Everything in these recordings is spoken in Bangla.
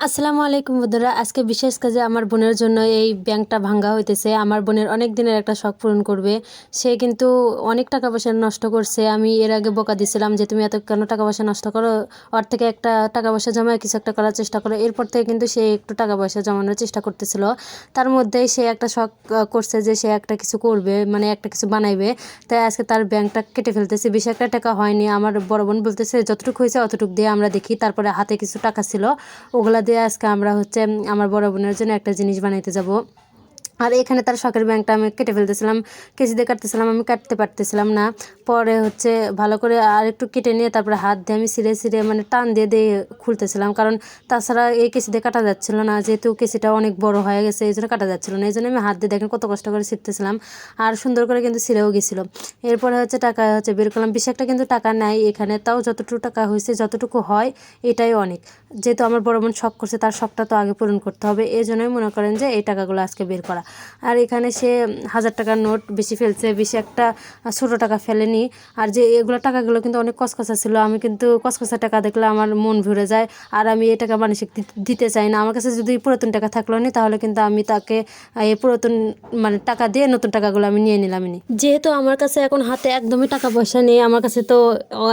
আসসালামু আলাইকুম বন্ধুরা। আজকে বিশেষ কাজে আমার বোনের জন্য এই ব্যাংকটা ভাঙ্গা হইতেছে। আমার বোনের অনেক দিনের একটা শখ পূরণ করবে। সে কিন্তু অনেক টাকা পয়সা নষ্ট করছে। আমি এর আগে বকা দিছিলাম যে, তুমি এত কেন টাকা পয়সা নষ্ট করো? ওর থেকে একটা টাকা পয়সা জমায় কিছু একটা করার চেষ্টা করো। এরপর থেকে কিন্তু সে একটু টাকা পয়সা জমানোর চেষ্টা করতেছিল। তার মধ্যেই সে একটা শখ করছে যে, সে একটা কিছু করবে মানে একটা কিছু বানাইবে। তাই আজকে তার ব্যাংকটা কেটে ফেলতেছে। বেশি একটা টাকা হয়নি। আমার বড় বোন বলতেছে, যতটুকু হয়েছে অতটুকু দিয়ে আমরা দেখি। তারপরে হাতে কিছু টাকা ছিল। ওগুলা দিয়ে আজকে আমরা হচ্ছে আমার বড় বোনের জন্য একটা জিনিস বানাইতে যাব। আর এখানে তার শখের ব্যাংকটা আমি কেটে ফেলতেছিলাম কেজি দিয়ে কাটতেছিলাম, আমি কাটতে পারতেছিলাম না। পরে হচ্ছে ভালো করে আর একটু কেটে নিয়ে তারপরে হাত দিয়ে আমি সিরে সিরে মানে টান দিয়ে দিয়ে খুলতেছিলাম। কারণ তাছাড়া এই কেসি দিয়ে কাটা যাচ্ছিল না, যেহেতু কেসিটা অনেক বড় হয়ে গেছে, এই জন্য কাটা যাচ্ছিল না। এই জন্য আমি হাত দিয়ে দেখেন কত কষ্ট করে শিখতেছিলাম আর সুন্দর করে কিন্তু ছিঁড়েও গেছিল। এরপরে হচ্ছে টাকা হচ্ছে বের করলাম। বেশি একটা কিন্তু টাকা নেয় এখানে, তাও যতটুকু টাকা হয়েছে, যতটুকু হয় এটাই অনেক। যেহেতু আমার বড় বোন শখ করছে, তার শখটা তো আগে পূরণ করতে হবে। এই জন্যই মনে করেন যে এই টাকাগুলো আজকে বের করা। আর এখানে সে হাজার টাকার নোট বেশি ফেলছে, বেশি একটা ছোটো টাকা ফেলেনি। আর যে এগুলো টাকাগুলো কিন্তু অনেক কসকসা ছিল, আমি কিন্তু কসকসা টাকা দেখলে আমার মন ভরে যায়। আর আমি এই টাকা মানসিক দিতে চাই না। আমার কাছে যদি পুরাতন টাকা থাকল নি, তাহলে কিন্তু আমি তাকে এই পুরাতন মানে টাকা দিয়ে নতুন টাকাগুলো আমি নিয়ে নিলাম নি। যেহেতু আমার কাছে এখন হাতে একদমই টাকা পয়সা নেই, আমার কাছে তো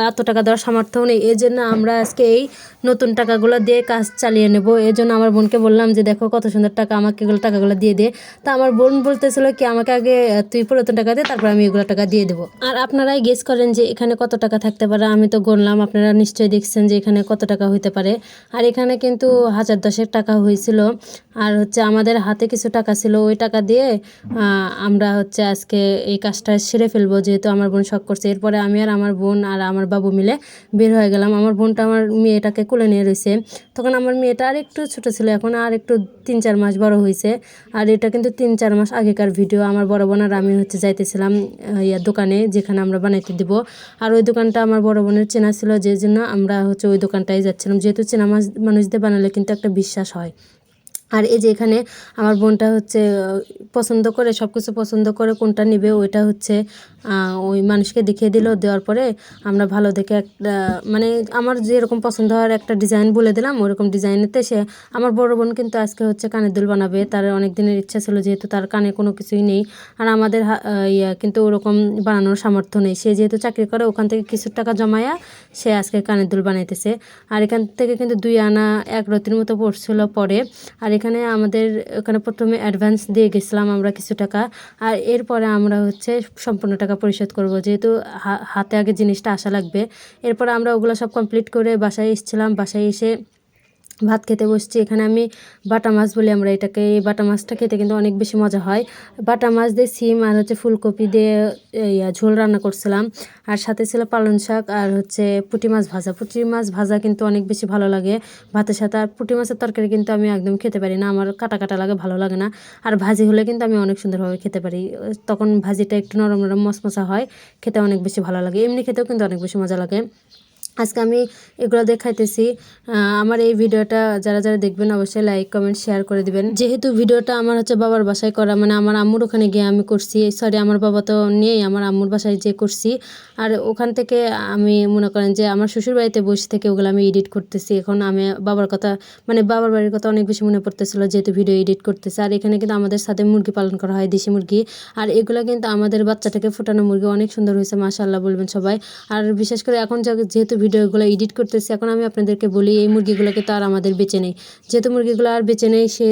এত টাকা দেওয়ার সামর্থ্য নেই। এই জন্য আমরা আজকে এই নতুন টাকাগুলো দিয়ে কাজ চালিয়ে নেব। এই জন্য আমার বোনকে বললাম যে, দেখো কত সুন্দর টাকা, আমাকে এগুলো টাকাগুলো দিয়ে দে। তা আমার বোন বলতেছিল কি, আমাকে আগে তুই পুরাতন টাকা দে, তারপর আমি এগুলো টাকা দিয়ে দেবো। আর আপনারাই গেস করেন যে এখানে কত টাকা থাকতে পারে। আমি তো গণলাম, আপনারা নিশ্চয়ই দেখছেন যে এখানে কত টাকা হইতে পারে। আর এখানে কিন্তু হাজার দশেক টাকা হয়েছিল। আর হচ্ছে আমাদের হাতে কিছু টাকা ছিল, ওই টাকা দিয়ে আমরা হচ্ছে আজকে এই কাজটা সেরে ফেলব, যেহেতু আমার বোন শখ করছে। এরপরে আমি আর আমার বোন আর আমার বাবু মিলে বের হয়ে গেলাম। আমার বোনটা আমার মেয়েটাকে কোলে নিয়ে রয়েছে। তখন আমার মেয়েটা আর একটু ছোটো ছিল, এখন আর একটু তিন চার মাস বড় হয়েছে। আর এটা কিন্তু তিন চার মাস আগেকার ভিডিও আমার বড় বোন আর আমি হচ্ছে যাইতেছিলাম ইয়ার ইয়া দোকানে যেখানে আমরা বানাইতে দিব। আর ওই দোকানটা আমার বড় বোনের চেনা ছিল যে জন্য আমরা হচ্ছে ওই দোকানটাই যাচ্ছিলাম। যেহেতু চেনা মাছ মানুষদের বানালে কিন্তু একটা বিশ্বাস হয়। আর এই যে এখানে আমার বোনটা হচ্ছে পছন্দ করে সব কিছু পছন্দ করে কোনটা নেবে ওইটা হচ্ছে ওই মানুষকে দেখিয়ে দিল। দেওয়ার পরে আমরা ভালো দেখে একটা মানে আমার যেরকম পছন্দ হওয়ার একটা ডিজাইন বলে দিলাম, ওরকম ডিজাইনেতে সে, আমার বড় বোন কিন্তু আজকে হচ্ছে কানের দুল বানাবে। তার অনেক দিনের ইচ্ছা ছিল যেহেতু তার কানে কোনো কিছুই নেই। আর আমাদের ইয়া কিন্তু ওরকম বানানোর সামর্থ্য নেই। সে যেহেতু চাকরি করে, ওখান থেকে কিছু টাকা জমায়া সে আজকে কানের দুল বানাইতেছে। আর এখান থেকে কিন্তু দুই আনা এক রতির মতো পড়ছিল পরে। আর এখানে আমাদের, এখানে প্রথমে অ্যাডভান্স দিয়ে গেছিলাম আমরা কিছু টাকা, আর এরপরে আমরা হচ্ছে সম্পূর্ণ টাকা পরিশোধ করব, যেহেতু হাতে আগে জিনিসটা আসা লাগবে। এরপরে আমরা ওগুলো সব কমপ্লিট করে বাসায় এসেছিলাম, বাসায় এসে ভাত খেতে বসছি। এখানে আমি বাটা মাছ বলি আমরা এটাকে। এই বাটা মাছটা খেতে কিন্তু অনেক বেশি মজা হয়। বাটা মাছ দিয়ে সিম আর হচ্ছে ফুলকপি দিয়ে ইয়া, ঝোল রান্না করছিলাম। আর সাথে ছিল পালং শাক আর হচ্ছে পুঁটি মাছ ভাজা। পুঁটি মাছ ভাজা কিন্তু অনেক বেশি ভালো লাগে ভাতের সাথে। আর পুঁটি মাছের তরকারি কিন্তু আমি একদম খেতে পারি না। আমার কাটা কাটা লাগে ভালো লাগে না। আর ভাজি হলে কিন্তু আমি অনেক সুন্দরভাবে খেতে পারি। তখন ভাজিটা একটু নরম নরম মশমশা হয়। খেতে অনেক বেশি ভালো লাগে। এমনি খেতেও কিন্তু অনেক বেশি মজা লাগে। আজকে আমি এগুলো দেখাইতেছি। আমার এই ভিডিওটা যারা যারা দেখবেন অবশ্যই লাইক কমেন্ট শেয়ার করে দিবেন। যেহেতু ভিডিওটা আমার হচ্ছে বাবার বাসায় করা মানে আমার আম্মুর ওখানে গিয়ে আমি করছি। সরি আমার বাবা তো নেই, আমার আম্মুর বাসায় যে করছি। আর ওখান থেকে আমি মনে করেন যে আমার শ্বশুর বাড়িতে বসে থেকে ওগুলো আমি এডিট করতেছি। এখন আমি বাবার কথা মানে বাবার বাড়ির কথা অনেক বেশি মনে পড়তেছিল, যেহেতু ভিডিও এডিট করতেছে। আর এখানে কিন্তু আমাদের সাথে মুরগি পালন করা হয়, দেশি মুরগি। আর এগুলো কিন্তু আমাদের বাচ্চাটাকে ফোটানো মুরগি অনেক সুন্দর হয়েছে, মাশাআল্লাহ বলবেন সবাই। আর বিশেষ করে এখন যেহেতু ভিডিওগুলো এডিট করতেছি। এখন আমি আপনাদেরকে বলি, এই মুরগিগুলোকে তো আর আমাদের বেঁচে নেই। যেহেতু মুরগিগুলো আর বেঁচে নেই, সে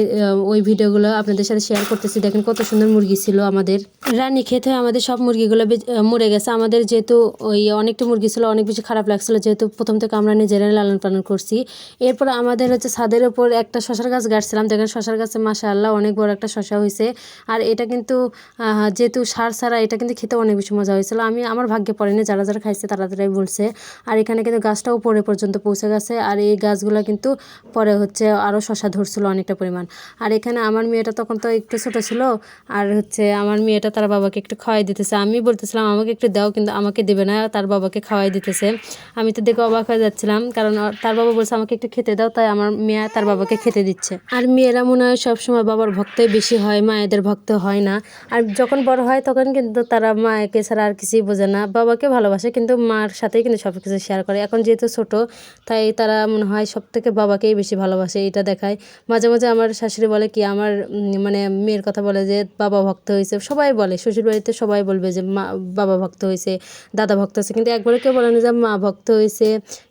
ওই ভিডিওগুলো আপনাদের সাথে শেয়ার করতেছি। দেখেন কত সুন্দর মুরগি ছিল আমাদের। রানী খেতে আমাদের সব মুরগিগুলো মরে গেছে। আমাদের যেহেতু ওই অনেকটা মুরগি ছিল, অনেক বেশি খারাপ লাগছিল। যেহেতু প্রথম থেকে আমরা নিজেরাই লালন পালন করছি। এরপর আমাদের হচ্ছে ছাদের ওপর একটা শশার গাছ গাছছিলাম দেখেন শশার গাছে মাশাআল্লাহ অনেক বড় একটা শশা হয়েছে। আর এটা কিন্তু যেহেতু সার ছাড়া এটা কিন্তু খেতে অনেক বেশি মজা হয়েছিল। আমি, আমার ভাগ্যে পড়েনি। যারা যারা খাইছে তারা, তারাই বলছে। আর এখানে কিন্তু গাছটাও পরে পর্যন্ত পৌঁছে গেছে আর এই গাছগুলো কিন্তু পরে হচ্ছে আরও শশা ধরছিল অনেকটা পরিমাণ। আর এখানে আমার মেয়েটা তখন তো একটু ছোটো ছিল আর হচ্ছে আমার মেয়েটা তার বাবাকে একটু খাওয়াই দিতেছে। আমি বলতেছিলাম, আমাকে একটু দাও, কিন্তু আমাকে দেবে না, তার বাবাকে খাওয়াই দিতেছে। আমি তো দেখে অবাক হয়ে যাচ্ছিলাম, কারণ তার বাবা বলছে, আমাকে একটু খেতে দাও। তাই আমার মেয়ে তার বাবাকে খেতে দিচ্ছে। আর মেয়েরা মনে হয় সবসময় বাবার ভক্তই বেশি হয়, মায়েদের ভক্ত হয় না। আর যখন বড় হয় তখন কিন্তু তারা মাকে ছাড়া আর কিছুই বোঝে না। বাবাকে ভালোবাসে, কিন্তু মার সাথেই কিন্তু সব কিছু শেয়ার করে। করে। এখন যেহেতু ছোট, তাই তারা মনে হয় সব থেকে বাবাকেই বেশি ভালোবাসে, এটা দেখায়। মাঝে মাঝে আমার শাশুড়ি বলে কি, আমার মানে মেয়ের কথা বলে যে, বাবা ভক্ত হয়েছে। সবাই বলে, শ্বশুরবাড়িতে সবাই বলবে যে, মা, বাবা ভক্ত হয়েছে, দাদা ভক্ত হয়েছে। কিন্তু একবারে কেউ বলে না যে, মা ভক্ত হয়েছে,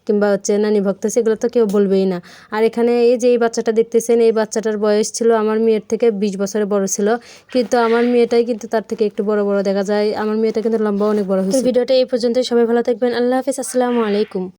কিংবা হচ্ছে, নানি ভক্ত হয়েছে, এগুলো তো কেউ বলবেই না। আর এখানে এই যে, এই বাচ্চাটা দেখতেছেন, এই বাচ্চাটার বয়স ছিল আমার মেয়ের থেকে বিশ বছরের বড় ছিল। কিন্তু আমার মেয়েটাই কিন্তু তার থেকে একটু বড় বড় দেখা যায়। আমার মেয়েটা কিন্তু লম্বা, অনেক বড় হয়েছে। ভিডিওটা এই পর্যন্তই। সবাই ভালো থাকবেন। আল্লাহ হাফিজ। আসসালামু আলাইকুম। алейкум